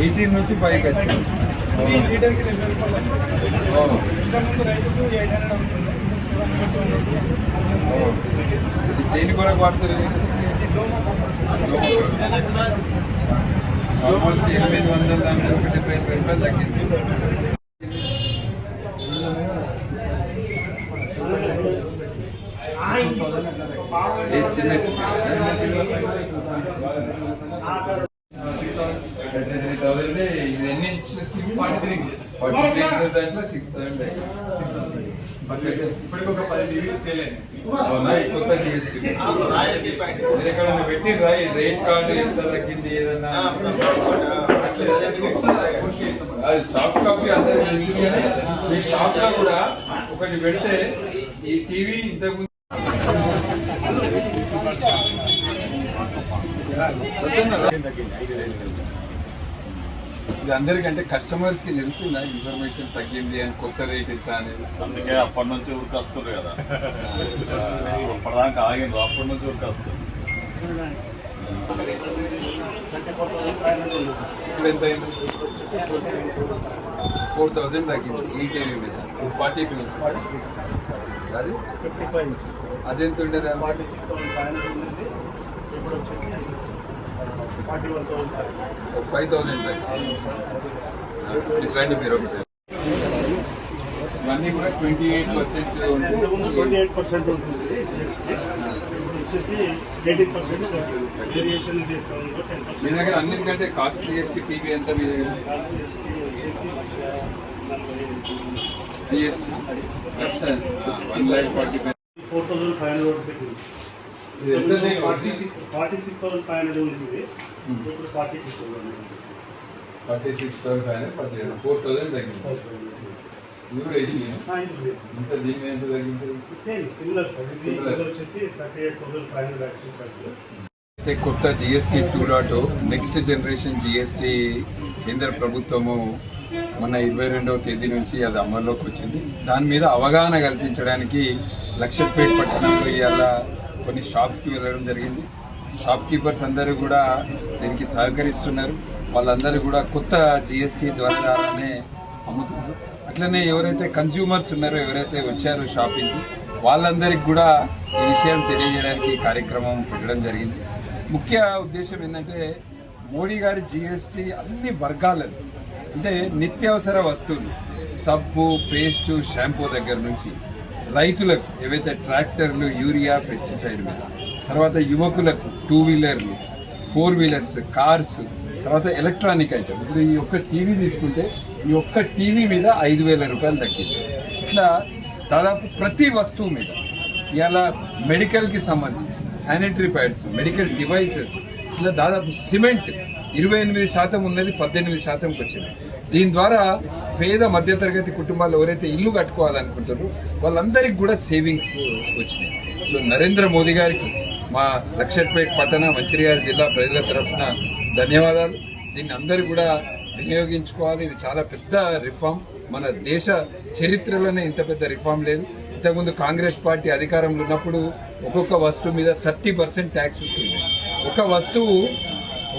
Eighteen నుంచి five వచ్చింది. దేని కొరకు వాడుతుంది ఆల్మోస్ట్ ఎనిమిది వందల దాని ఏ చిన్న త్రీ థౌసండ్ ఇది ఎన్ని inches scheme forty three forty three inches అంటే సిక్స్ థౌసండ్ ఇప్పటికి ఒక పది డిగ్రీలు సేల్ అయింది కొత్త జిఎస్టీ పెట్టి రాయి రేట్ కార్డు ఎంత తగ్గింది ఏదన్నా? అది సాఫ్ట్ కాపీ అందరికి తెలిసింది కానీ మీ షాప్లో కూడా ఒకటి పెడితే ఈ టీవీ ఇంతకు ఇది అందరికంటే కస్టమర్స్కి తెలిసిందా? ఇన్ఫర్మేషన్ తగ్గింది అని కొత్త రేట్ ఎంత అనేది? అందుకే అప్పటి నుంచి ఊరికి వస్తుంది కదా. అప్పటిదాకా ఆగింది అప్పటి నుంచి ఊరికి వస్తుంది. ఫోర్ థౌసండ్ తగ్గింది ఈ టీవీ మీద ఫార్టీ టూ ఇంచ్ అది ఫిఫ్టీ ఫైవ్ అదెంత ఉండేది forty six thousand five hundred ఉంది ఇప్పుడు వచ్చేసి forty one thousand five thousand ఇట్లాంటి మీరు ఒకసారి ఇవన్నీ కూడా ట్వంటీ ఎయిట్ పర్సెంట్ ముందు ట్వంటీ ఎయిట్ పర్సెంట్ ఉంటుంది ఇప్పుడు వచ్చేసి ఎయిటీన్ పర్సెంట్ వేరియేషన్ డిస్కౌంట్ మీ దగ్గర అన్నిటికంటే కాస్ట్ జిఎస్టీ పీబీ ఎంత మీ దగ్గర? నలభై GST one lakh forty five four thousand five hundred ఎంతది? Forty six forty six thousand five hundred ఉంటుంది ఇప్పుడు forty two thousand forty six thousand five hundred forty four thousand తగ్గింది ఇది కూడా ఏసీ ఇంత దీని మీద ఎంత తగ్గింది సేమ్ సిమిలర్ సార్ ఇది Similar. ఇది వచ్చేసి thirty eight thousand five hundred actual ఖర్చు అయితే కొత్త GST two dot next generation GST కేంద్ర ప్రభుత్వము మొన్న ఇరవై రెండవ తేదీ నుంచి అది అమల్లోకి వచ్చింది. దాని మీద అవగాహన కల్పించడానికి లక్షపేట్ పట్టణంలో ఇవాళ కొన్ని షాప్స్కి వెళ్ళడం జరిగింది. షాప్ కీపర్స్ అందరూ కూడా దీనికి సహకరిస్తున్నారు. వాళ్ళందరూ కూడా కొత్త జిఎస్టీ ద్వారానే అమ్ముతున్నారు. అట్లనే ఎవరైతే కన్స్యూమర్స్ ఉన్నారో ఎవరైతే వచ్చారో షాపింగ్కి వాళ్ళందరికీ కూడా ఈ విషయం తెలియజేయడానికి కార్యక్రమం పెట్టడం జరిగింది. ముఖ్య ఉద్దేశం ఏంటంటే మోడీ గారి జిఎస్టీ అన్ని వర్గాలను అంటే నిత్యావసర వస్తువులు సబ్బు పేస్టు షాంపూ దగ్గర నుంచి రైతులకు ఏవైతే ట్రాక్టర్లు యూరియా పెస్టిసైడ్ మీద తర్వాత యువకులకు టూ వీలర్లు ఫోర్ వీలర్స్ కార్స్ తర్వాత ఎలక్ట్రానిక్ ఐటమ్ ఇప్పుడు ఈ యొక్క టీవీ తీసుకుంటే ఈ ఒక్క టీవీ మీద ఐదు వేల రూపాయలు తగ్గింది. ఇట్లా దాదాపు ప్రతి వస్తువు మీద ఇలా మెడికల్కి సంబంధించి శానిటరీ ప్యాడ్స్ మెడికల్ డివైసెస్ ఇలా దాదాపు సిమెంట్ ఇరవై ఎనిమిది శాతం ఉన్నది పద్దెనిమిది శాతంకి వచ్చింది. దీని ద్వారా పేద మధ్యతరగతి కుటుంబాలు ఎవరైతే ఇల్లు కట్టుకోవాలనుకుంటారో వాళ్ళందరికీ కూడా సేవింగ్స్ వచ్చినాయి. సో నరేంద్ర మోదీ గారికి మా లక్షట్పేట్ పట్టణ మంచిర్యాల జిల్లా ప్రజల తరఫున ధన్యవాదాలు. దీన్ని అందరూ కూడా వినియోగించుకోవాలి. ఇది చాలా పెద్ద రిఫార్మ్. మన దేశ చరిత్రలోనే ఇంత పెద్ద రిఫార్మ్ లేదు. ఇంతకుముందు కాంగ్రెస్ పార్టీ అధికారంలో ఉన్నప్పుడు ఒక్కొక్క వస్తువు మీద థర్టీ పర్సెంట్ ట్యాక్స్ వస్తుంది. ఒక వస్తువు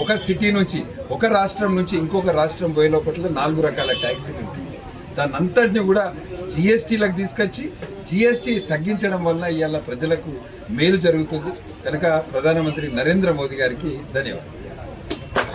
ఒక సిటీ నుంచి ఒక రాష్ట్రం నుంచి ఇంకొక రాష్ట్రం పోయే లోపల నాలుగు రకాల ట్యాక్స్ ఉంటుంది. దాని అంతటిని కూడా జిఎస్టీలకు తీసుకొచ్చి జిఎస్టీ తగ్గించడం వల్ల ఇవాళ ప్రజలకు మేలు జరుగుతుంది. కనుక ప్రధానమంత్రి నరేంద్ర మోదీ గారికి ధన్యవాదాలు.